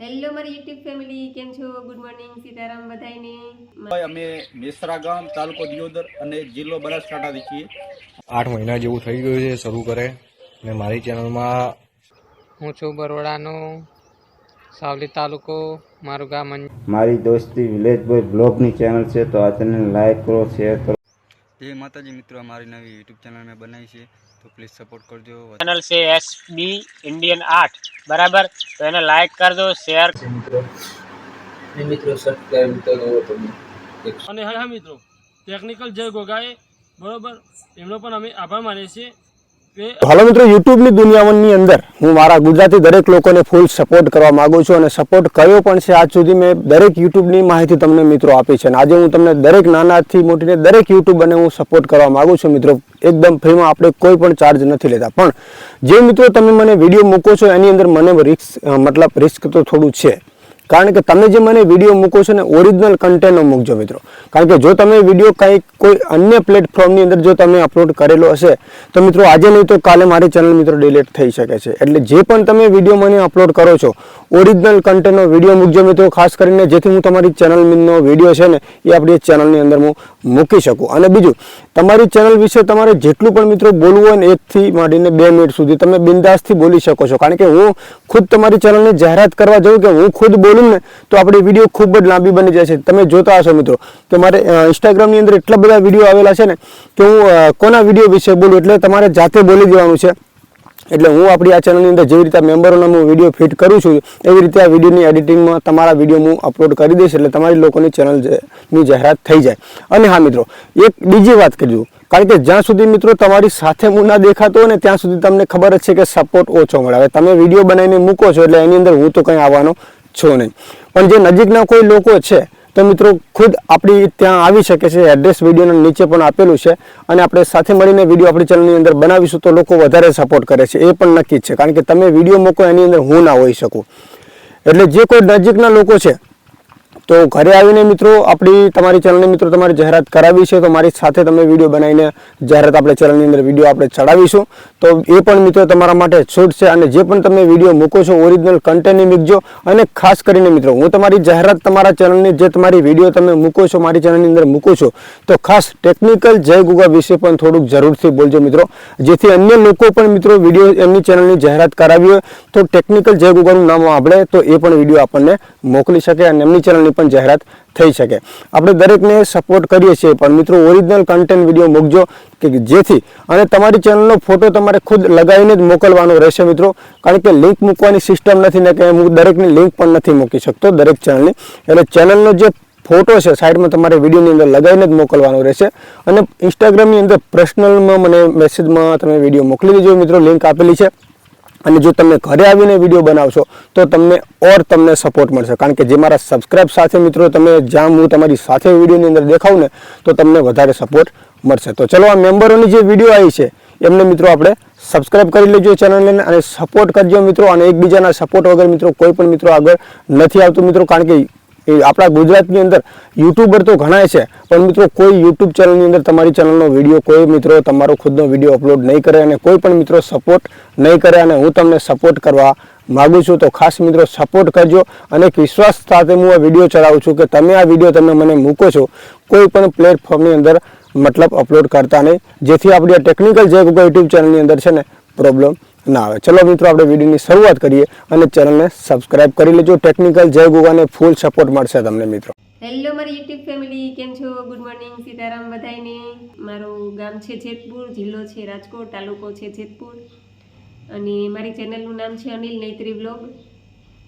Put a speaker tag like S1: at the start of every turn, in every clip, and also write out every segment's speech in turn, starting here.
S1: Hello મારી YouTube family કેમ છો? ગુડ મોર્નિંગ સીતારામ બધાયને.
S2: અમે મેસરા ગામ તાલુકો દિયોદર અને જિલ્લો બનાસકાંઠાથી છીએ.
S3: આઠ મહિના જેવું થઈ ગયું છે શરૂ કરે ને મારી ચેનલમાં
S4: હું છું બરોડાનો સાવલી તાલુકો મારું ગામ અંજ
S5: મારી દોસ્તી વિલેજ બોય બ્લોગની ચેનલ છે તો આ ચેનલ લાઈક કરો શેર કરો.
S2: જય માતાજી મિત્રો અમારી નવી યુટ્યુબ ચેનલ મેં બનાવી છે. તો પ્લીઝ સપોર્ટ કરજો
S6: ચેનલ છે એસ બી ઇન્ડિયન આર્ટ બરાબર? તો એને લાઈક કરજો શેર મિત્રો
S7: અને હા મિત્રો. ટેકનિકલ જય ગોગાએ. બરોબર? એમનો પણ અમે આભાર માનીએ છીએ.
S8: હાલો મિત્રો, યુટ્યુબની દુનિયાની અંદર હું મારા ગુજરાતી દરેક લોકોને ફૂલ સપોર્ટ કરવા માગું છું અને સપોર્ટ કર્યો પણ છે આજ સુધી મેં દરેક યુટ્યુબની માહિતી તમને મિત્રો આપી છે અને આજે હું તમને દરેક નાનાથી મોટીને દરેક યુટ્યુબ અને હું સપોર્ટ કરવા માગું છું મિત્રો. એકદમ ફ્રીમાં આપણે કોઈ પણ ચાર્જ નથી લેતા. પણ જે મિત્રો તમે મને વીડિયો મૂકો છો, એની અંદર મને રિસ્ક મતલબ રિસ્ક તો થોડું છે. કારણ કે તમે જે મને વીડિયો મૂકો છો ને ઓરિજિનલ કન્ટેન્ટનો મૂકજો મિત્રો. કારણ કે જો તમે વીડિયો કંઈક કોઈ અન્ય પ્લેટફોર્મની અંદર જો તમે અપલોડ કરેલો હશે, તો મિત્રો આજે નહીં તો કાલે મારી ચેનલ મિત્રો ડિલીટ થઈ શકે છે. એટલે જે પણ તમે વીડિયો મને અપલોડ કરો છો ઓરિજિનલ કન્ટેન્ટનો વીડિયો મૂકજો મિત્રો, ખાસ કરીને જેથી હું તમારી ચેનલનો વીડિયો છે ને, એ આપણી ચેનલની અંદર હું મૂકી શકું. અને બીજું, તમારી ચેનલ વિશે તમારે જેટલું પણ મિત્રો બોલવું હોય ને એકથી માંડીને બે મિનિટ સુધી તમે બિંદાસથી બોલી શકો છો. કારણ કે હું ખુદ તમારી ચેનલની જાહેરાત કરવા જઉં કે હું ખુદ બોલું ને, તો આપણી વીડિયો ખૂબ જ લાંબી બની જાય છે. તમે જોતા હશો મિત્રો કે મારે ઇન્સ્ટાગ્રામની અંદર એટલા બધા વીડિયો આવેલા છે ને કે હું કોના વીડિયો વિશે બોલું એટલે તમારે જાતે બોલી દેવાનું છે. એટલે હું આપણી આ ચેનલની અંદર જેવી રીતે મેમ્બરોના હું વીડિયો ફિટ કરું છું, એવી રીતે આ વિડીયોની એડિટિંગમાં તમારા વીડિયો હું અપલોડ કરી દઈશ એટલે તમારી લોકોની ચેનલની જાહેરાત થઈ જાય. અને હા મિત્રો, એક બીજી વાત કરજો, કારણ કે જ્યાં સુધી મિત્રો તમારી સાથે હું ના દેખાતો હોય ને, ત્યાં સુધી તમને ખબર જ છે કે સપોર્ટ ઓછો મળે. હવે તમે વીડિયો બનાવીને મૂકો છો એટલે એની અંદર હું તો કંઈ આવવાનો છું નહીં. પણ જે નજીકના કોઈ લોકો છે, તો મિત્રો ખુદ આપણી ત્યાં આવી શકે છે. એડ્રેસ વિડીયોના નીચે પણ આપેલું છે. અને આપણે સાથે મળીને વીડિયો આપણી ચેનલની અંદર બનાવીશું તો લોકો વધારે સપોર્ટ કરે છે. એ પણ નક્કી છે. કારણ કે તમે વીડિયો મૂકો, એની અંદર હું ના હોઈ શકું. એટલે જે કોઈ નજીકના લોકો છે તો ઘરે આવીને મિત્રો આપણી તમારી ચેનલની મિત્રો તમારી જાહેરાત કરાવી છે, તો મારી સાથે તમે વીડિયો બનાવીને જાહેરાત આપણે ચેનલની અંદર વીડિયો આપણે ચડાવીશું. તો એ પણ મિત્રો તમારા માટે છૂટ છે અને જે પણ તમે વીડિયો મૂકો છો ઓરિજિનલ કન્ટેન્ટની મૂકજો. અને ખાસ કરીને મિત્રો, હું તમારી જાહેરાત તમારા ચેનલની જે તમારી વીડિયો તમે મૂકો છો, મારી ચેનલની અંદર મૂકો છો, તો ખાસ ટેકનિકલ જય ગુગા વિશે પણ થોડુંક જરૂરથી બોલજો મિત્રો. જેથી અન્ય લોકો પણ મિત્રો વીડિયો એમની ચેનલની જાહેરાત કરાવી હોય, તો ટેકનિકલ જય ગુગાનું નામ આપણે, તો એ પણ વીડિયો આપણને મોકલી શકે અને એમની ચેનલની પણ જાહેરાત થઈ શકે. આપણે દરેકને સપોર્ટ કરીએ છીએ, પણ મિત્રો ઓરિજિનલ કન્ટેન્ટ વીડિયો મૂકજો, કે જેથી અને તમારી ચેનલનો ફોટો તમારે ખુદ લગાવીને જ મોકલવાનો રહેશે મિત્રો. કારણ કે લિંક મૂકવાની સિસ્ટમ નથી ને કે હું દરેકની લિંક પણ નથી મૂકી શકતો, દરેક ચેનલની એટલે ચેનલનો જે ફોટો છે સાઈડમાં તમારે વિડીયોની અંદર લગાવીને જ મોકલવાનો રહેશે. અને ઇન્સ્ટાગ્રામની અંદર પર્સનલમાં મને મેસેજમાં તમે વીડિયો મોકલી દેજો મિત્રો લિંક આપેલી છે. અને જો તમે ઘરે આવીને વીડિયો બનાવશો, તો તમને ઓર તમને સપોર્ટ મળશે. કારણ કે જે મારા સબસ્ક્રાઇબ સાથે મિત્રો તમે, જ્યાં હું તમારી સાથે વિડીયોની અંદર દેખાવું ને, તો તમને વધારે સપોર્ટ મળશે. તો ચલો, આ મેમ્બરોની જે વીડિયો આવી છે, એમને મિત્રો આપણે સબસ્ક્રાઇબ કરી લેજો ચેનલને અને સપોર્ટ કરજો મિત્રો, અને એકબીજાના સપોર્ટ વગર મિત્રો કોઈ પણ મિત્રો આગળ નથી આવતું મિત્રો, કારણ કે એ આપણા ગુજરાતની અંદર યુટ્યુબર તો ઘણા છે, પણ મિત્રો કોઈ યુટ્યુબ ચેનલની અંદર તમારી ચેનલનો વીડિયો, કોઈ મિત્રો તમારો ખુદનો વીડિયો અપલોડ નહીં કરે અને કોઈ પણ મિત્રો સપોર્ટ નહીં કરે અને હું તમને સપોર્ટ કરવા માગું છું, તો ખાસ મિત્રો સપોર્ટ કરજો અને વિશ્વાસ સાથે હું આ વીડિયો ચલાવું છું કે તમે આ વીડિયો તમે મને મૂકો છો, કોઈ પણ પ્લેટફોર્મની અંદર મતલબ અપલોડ કરતા નહીં. જેથી આપણી આ ટેકનિકલ જે ગૂગલ યુટ્યુબ ચેનલની અંદર છે ને પ્રોબ્લેમ ના આવે. ચલો મિત્રો, આપણે વિડીયોની શરૂઆત કરીએ અને ચેનલને સબસ્ક્રાઇબ કરી લેજો. ટેકનિકલ જય ગોગાને ફૂલ સપોર્ટ મળશે તમને, મિત્રો.
S1: હેલો મારી યુટ્યુબ ફેમિલી કેમ છો? ગુડ મોર્નિંગ સીતારામ બધાયને. મારું ગામ છે જેતપુર, જિલ્લો છે રાજકોટ, તાલુકો છે જેતપુર. અને મારી ચેનલનું નામ છે અનિલ નૈત્રી બ્લોગ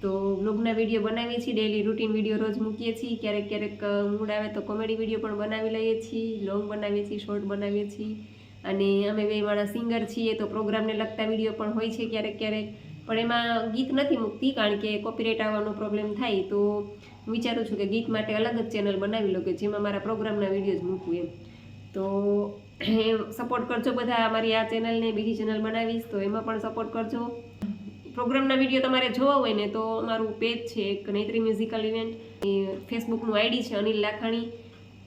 S1: તો બ્લોગના વીડિયો બનાવીએ છીએ ડેલી રૂટીન વીડિયો રોજ મૂકીએ છીએ. ક્યારેક ક્યારેક મૂડ આવે તો કોમેડી વીડિયો પણ બનાવી લઈએ છીએ. લોંગ બનાવીએ છીએ શોર્ટ બનાવીએ છીએ. અને અમે બે માણસ સિંગર છીએ તો પ્રોગ્રામને લગતા વીડિયો પણ હોય છે ક્યારેક ક્યારેક. પણ એમાં ગીત નથી મૂકતી, કારણ કે કોપીરાઇટ આવવાનો પ્રોબ્લેમ થાય. તો વિચારું છું કે ગીત માટે અલગ જ ચેનલ બનાવી લો કે જેમાં મારા પ્રોગ્રામના વિડીયોઝ મૂકું એમ. તો સપોર્ટ કરજો બધા અમારી આ ચેનલને બીજી ચેનલ બનાવીશ તો એમાં પણ સપોર્ટ કરજો. પ્રોગ્રામના વીડિયો તમારે જોવા હોય ને તો અમારું પેજ છે એક નૈત્રી મ્યુઝિકલ ઇવેન્ટ એ ફેસબુકનું આઈડી છે અનિલ લાખાણી.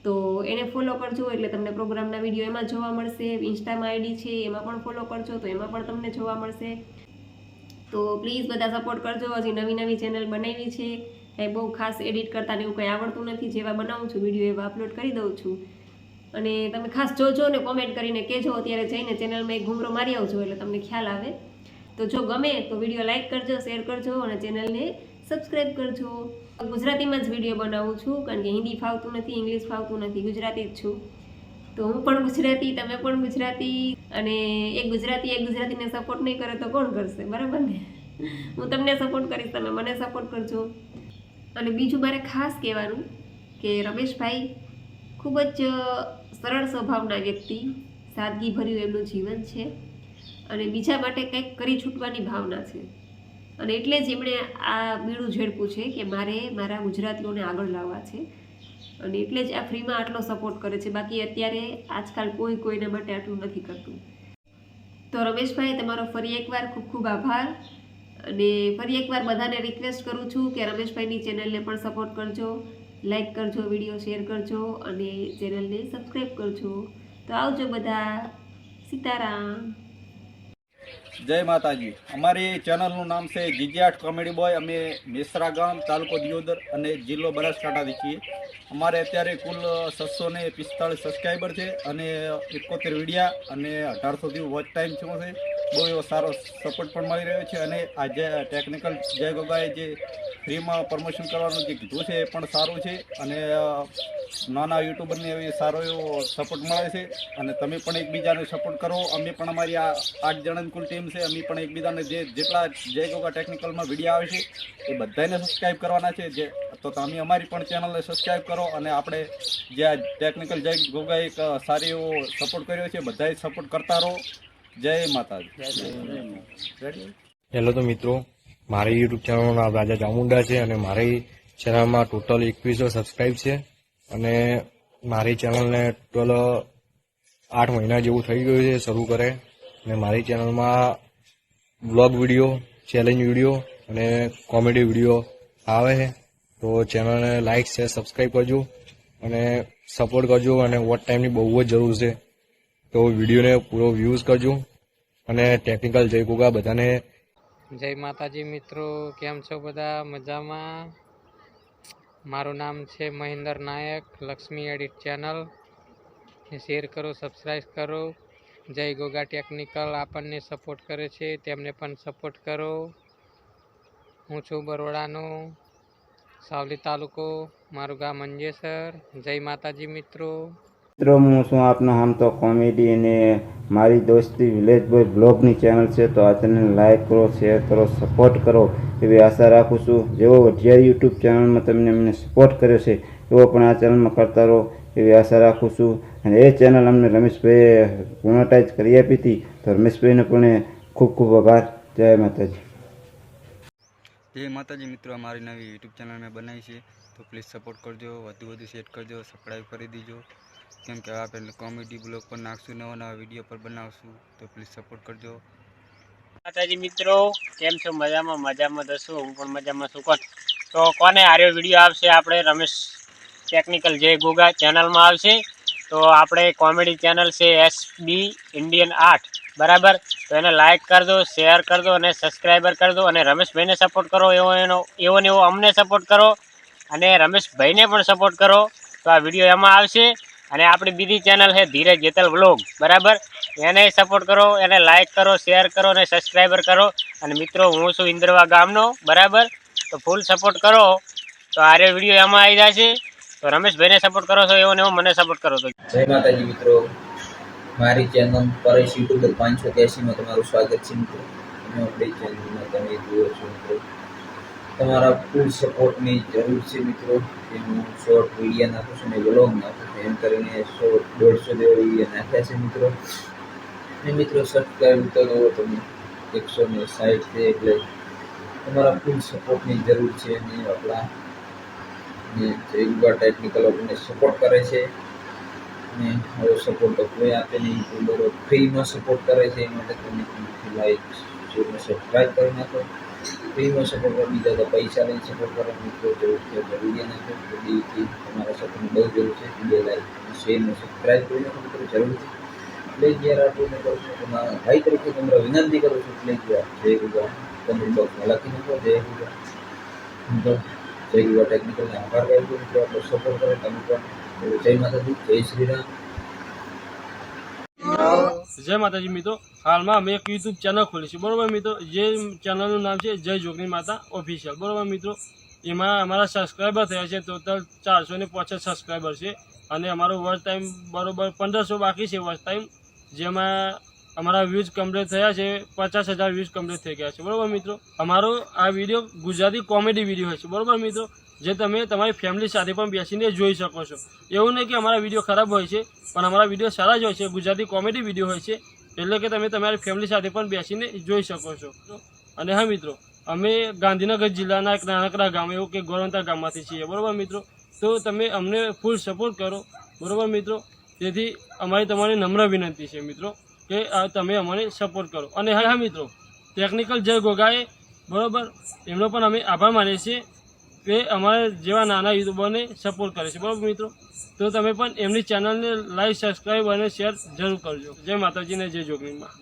S1: તો એને ફોલો કરજો એટલે તમને પ્રોગ્રામના વીડિયો એમાં જોવા મળશે. ઇન્સ્ટામાં આઈડી છે, એમાં પણ ફોલો કરજો, તો એમાં પણ તમને જોવા મળશે. તો પ્લીઝ બધા સપોર્ટ કરજો. હજી નવી નવી ચેનલ બનાવી છે. કાંઈ બહુ ખાસ એડિટ કરતા એવું કંઈ આવડતું નથી. જેવા બનાવું છું વીડિયો એવા અપલોડ કરી દઉં છું. અને તમે ખાસ જોજો ને કોમેન્ટ કરીને કહેજો. અત્યારે જઈને ચેનલમાં એક ઘૂમરો મારી આવજો એટલે તમને ખ્યાલ આવે. તો જો ગમે તો વીડિયો લાઇક કરજો શેર કરજો અને ચેનલને સબસ્ક્રાઈબ કરજો. ગુજરાતીમાં જ વીડિયો બનાવું છું, કારણ કે હિન્દી ફાવતું નથી, ઇંગ્લિશ ફાવતું નથી, ગુજરાતી જ છું. તો હું પણ ગુજરાતી, તમે પણ ગુજરાતી, અને એક ગુજરાતી, એક ગુજરાતીને સપોર્ટ નહીં કરે તો કોણ કરશે? બરાબર ને? હું તમને સપોર્ટ કરીશ, તમે મને સપોર્ટ કરજો. અને બીજું મારે ખાસ કહેવાનું કે રમેશભાઈ ખૂબ જ સરળ સ્વભાવના વ્યક્તિ, સાદગીભર્યું એમનું જીવન છે. અને બીજા માટે કંઈક કરી છૂટવાની ભાવના છે. અને એટલે જ એમણે આ બીડું ઝેડપું છે કે મારે મારા ગુજરાતીઓને આગળ લાવવા છે. અને એટલે જ આ ફ્રીમાં આટલો સપોર્ટ કરે છે. બાકી અત્યારે આજકાલ કોઈ કોઈના માટે આટલું નથી કરતું. તો રમેશભાઈ, તમારો ફરી એકવાર ખૂબ ખૂબ આભાર. અને ફરી એકવાર બધાને રિક્વેસ્ટ કરું છું કે રમેશભાઈની ચેનલને પણ સપોર્ટ કરજો. લાઈક કરજો વીડિયો શેર કરજો અને ચેનલને સબસ્ક્રાઈબ કરજો. તો આવજો બધા. સીતારામ.
S9: જય માતાજી. અમારી ચેનલનું નામ છે જીજિયાટ કોમેડી બોય. અમે મેસરા ગામ, તાલુકો દિયોદર અને જિલ્લો બનાસકાંઠાથી છીએ. અમારે અત્યારે કુલ છસો ને પિસ્તાળીસ સબસ્ક્રાઈબર છે અને એકોતેર વિડિયા અને અઢારસોથી વોચ ટાઈમ થયો છે. બહુ એવો સારો સપોર્ટ પણ મળી રહ્યો છે અને આ જે ટેકનિકલ જય ગોગાએ જે ફ્રીમાં પ્રમોશન કરવાનું જે કીધું છે એ પણ સારું છે અને નાના યુટ્યુબરને એવી સારો એવો સપોર્ટ મળે છે અને તમે પણ એકબીજાને સપોર્ટ કરો. અમે પણ અમારી આ આઠ જણાની કુલ ટીમ છે. અમે પણ એકબીજાને જે જેટલા જય ગોગા ટેકનિકલમાં વીડિયો આવે છે એ બધાને સબસ્ક્રાઈબ કરવાના છે. જે તો તમે અમારી પણ ચેનલને સબસ્ક્રાઈબ કરો અને આપણે જે આ ટેકનિકલ જય ગોગાએ એક સારી એવો સપોર્ટ કર્યો છે બધાએ સપોર્ટ કરતા રહો. જય માતાજી. રેડી
S3: હેલો તો મિત્રો મારી યુટ્યુબ ચેનલનું નામ રાજા ચામુંડા છે અને મારી ચેનલમાં ટોટલ એકવીસો સબસ્ક્રાઈબ છે. અને મારી ચેનલને ટોટલ આઠ મહિના જેવું થઈ ગયું છે શરૂ કરે. અને મારી ચેનલમાં બ્લોગ વીડિયો ચેલેન્જ વીડિયો અને કોમેડી વીડિયો આવે છે. તો ચેનલને લાઇક છે સબસ્ક્રાઈબ કરજો અને સપોર્ટ કરજો અને વોટ ટાઈમની બહુ જ જરૂર છે. તો વિડીયોને પૂરો વ્યૂઝ કરજો અને ટેકનિકલ જય ગોગા બધાને.
S4: જય માતાજી મિત્રો, કેમ છો બધા? મજામાં? મારું નામ છે Mahender Nayak, Laxmi edit channel. Share કરો સબસ્ક્રાઈબ કરો. જય ગોગા ટેકનિકલ, આપણને સપોર્ટ કરે છે, તેમને પણ સપોર્ટ કરો. હું છું બરોડાનો, સાવલી તાલુકો, મારું ગામ અંજેસર. જય માતાજી મિત્રો.
S5: મિત્રો, હું છું આપનો આમ તો કોમેડી અને મારી દોસ્તી વિલેજ બોય બ્લોગની ચેનલ છે, તો આ ચેનલ લાઈક કરો શેર કરો સપોર્ટ કરો એવી આશા રાખું છું. જેવો વઢિયાર યુટ્યુબ ચેનલમાં તમને અમને સપોર્ટ કર્યો છે, એવો પણ આ ચેનલમાં કરતા રહો એવી આશા રાખું છું. અને એ ચેનલ અમને રમેશભાઈએ મોનેટાઈઝ કરી આપી હતી, તો રમેશભાઈને પણ ખૂબ ખૂબ આભાર. જય માતાજી.
S2: જય માતાજી મિત્રો, અમારી નવી યુટ્યુબ ચેનલ મેં બનાવી છે, તો પ્લીઝ સપોર્ટ કરજો વધુ વધુ શેર કરજો સબસ્ક્રાઈબ કરી દીજો. કેમ કે આપણે કોમેડી બ્લોગ પર નાખશું, નવા નવા વીડિયો પર બનાવશું, તો પ્લીઝ સપોર્ટ કરજો.
S6: માતાજી મિત્રો, કેમ છો? મજામાં મજામાં દસું હું પણ મજામાં છું. કોણ? તો કોને આર્યો વીડિયો આવશે? આપણે રમેશ ટેકનિકલ જય ગોગા ચેનલમાં આવશે. તો આપણે કોમેડી ચેનલ છે એસ બી ઇન્ડિયન આર્ટ બરાબર? તો એને લાઇક કરજો શેર કરજો અને સબસ્ક્રાઈબર કરજો અને રમેશભાઈને સપોર્ટ કરો, એવો એનો, એવો ને એવો અમને સપોર્ટ કરો અને રમેશભાઈને પણ સપોર્ટ કરો. તો આ વીડિયો એમાં આવશે. અને આપણી બીજી ચેનલ છે ધીરજ જેતલ વ્લોગ બરાબર? એને સપોર્ટ કરો, એને લાઇક કરો શેર કરો અને સબસ્ક્રાઈબર કરો. અને મિત્રો, હું છું ઇન્દ્રવા ગામનો, બરાબર? તો ફૂલ સપોર્ટ કરો. તો આરે વીડિયો એમાં આવી જશે. તો રમેશભાઈને સપોર્ટ કરો છો, એવો ને એવો મને સપોર્ટ કરો તો
S10: જય માતાજી મિત્રો. મારી ચેનલ પરેશ યુટ્યુબર પાંચસો ત્યાસીમાં તમારું સ્વાગત છે મિત્રો. તમે જુઓ છો મિત્રો. તમારા ફૂલ સપોર્ટની જરૂર છે મિત્રો. કે હું શોર્ટ વીડિયો નાખું છું અને વ્લોગ નાખું છું. એમ કરીને સો દોઢસો જેવા વીડિયો નાખ્યા છે મિત્રો. અને મિત્રો સબસ્ક્રાઈબ કરો તમે. એકસો ને સાઠ છે એટલે તમારા ફૂલ સપોર્ટની જરૂર છે અને આપણા ને જયગુબા ટેકનિકલ આપણને સપોર્ટ કરે છે. અને આવો સપોર્ટ તો કોઈ આપે નહીં. યુટ્યુબરો ફ્રીમાં સપોર્ટ કરે છે. એ માટે તમે લાઈક સબસ્ક્રાઈબ કરી નાખો. ફ્રીમાં સપોર્ટ કરો બીજા તો પૈસા લઈને સપોર્ટ કરો મિત્રો જરૂર છે તો નથી તો બીજી તમારા સપોર્ટની બહુ જરૂર છે. વીડિયો લાઈક શેર અને સબસ્ક્રાઈબ કરીને મિત્રો જરૂર છે એટલે જ્યારે આપણને કરું છું તમારા ભાઈ તરીકે તમારા વિનંતી કરું છું, એટલે જય ગુજરા કમેન્ટ બોક્સમાં લખી નાખો, જય ગુગા મિત્રો, જય ગુગા ટેકનિકલને આભાર કરું છું, મિત્રો. આપણો સપોર્ટ કરો, તમે પણ. જય માતાજી, જય શ્રી રામ.
S7: જય માતાજી મિત્રો. હાલમાં અમે એક યુટ્યુબ ચેનલ ખોલી છે. બરોબર મિત્રો? જે ચેનલનું નામ છે જય જોગની માતા ઓફિશિયલ બરોબર મિત્રો? એમાં અમારા સબસ્ક્રાઈબર થયા છે ટોટલ ચારસો ને સબસ્ક્રાઈબર છે. અને અમારો વોચ ટાઈમ બરોબર પંદરસો બાકી છે વોચ ટાઈમ જેમાં અમારા વ્યૂઝ કમ્પ્લીટ થયા છે, પચાસ હજાર વ્યૂઝ કમ્પ્લીટ થઈ ગયા છે. બરોબર મિત્રો? અમારો આ વીડિયો ગુજરાતી કોમેડી વીડિયો હોય છે. બરોબર મિત્રો? જે તમે તમારી ફેમિલી સાથે પણ બેસીને જોઈ શકો છો. એવું નહીં કે અમારા વીડિયો ખરાબ હોય છે, પણ અમારા વીડિયો સારા જ હોય છે. ગુજરાતી કોમેડી વીડિયો હોય છે, એટલે કે તમે તમારી ફેમિલી સાથે પણ બેસીને જોઈ શકો છો. અને હા મિત્રો, અમે ગાંધીનગર જિલ્લાના એક નાનકડા ગામ, એવું કે ગોરંતા ગામમાંથી છીએ. બરોબર મિત્રો? તો તમે અમને ફૂલ સપોર્ટ કરો. બરોબર મિત્રો? તેથી અમારી તમારી નમ્ર વિનંતી છે મિત્રો. કે તમે અમને સપોર્ટ કરો. અને હા મિત્રો ટેકનિકલ જય ગોગાએ, બરાબર? એમનો પણ અમે આભાર માનીએ છીએ કે અમારા જેવા નાના યુટ્યુબરને સપોર્ટ કરે છે. બરાબર, મિત્રો? તો તમે પણ એમની ચેનલને લાઈક સબસ્ક્રાઈબ અને શેર જરૂર કરજો. જય માતાજીને જય જોગણીમાં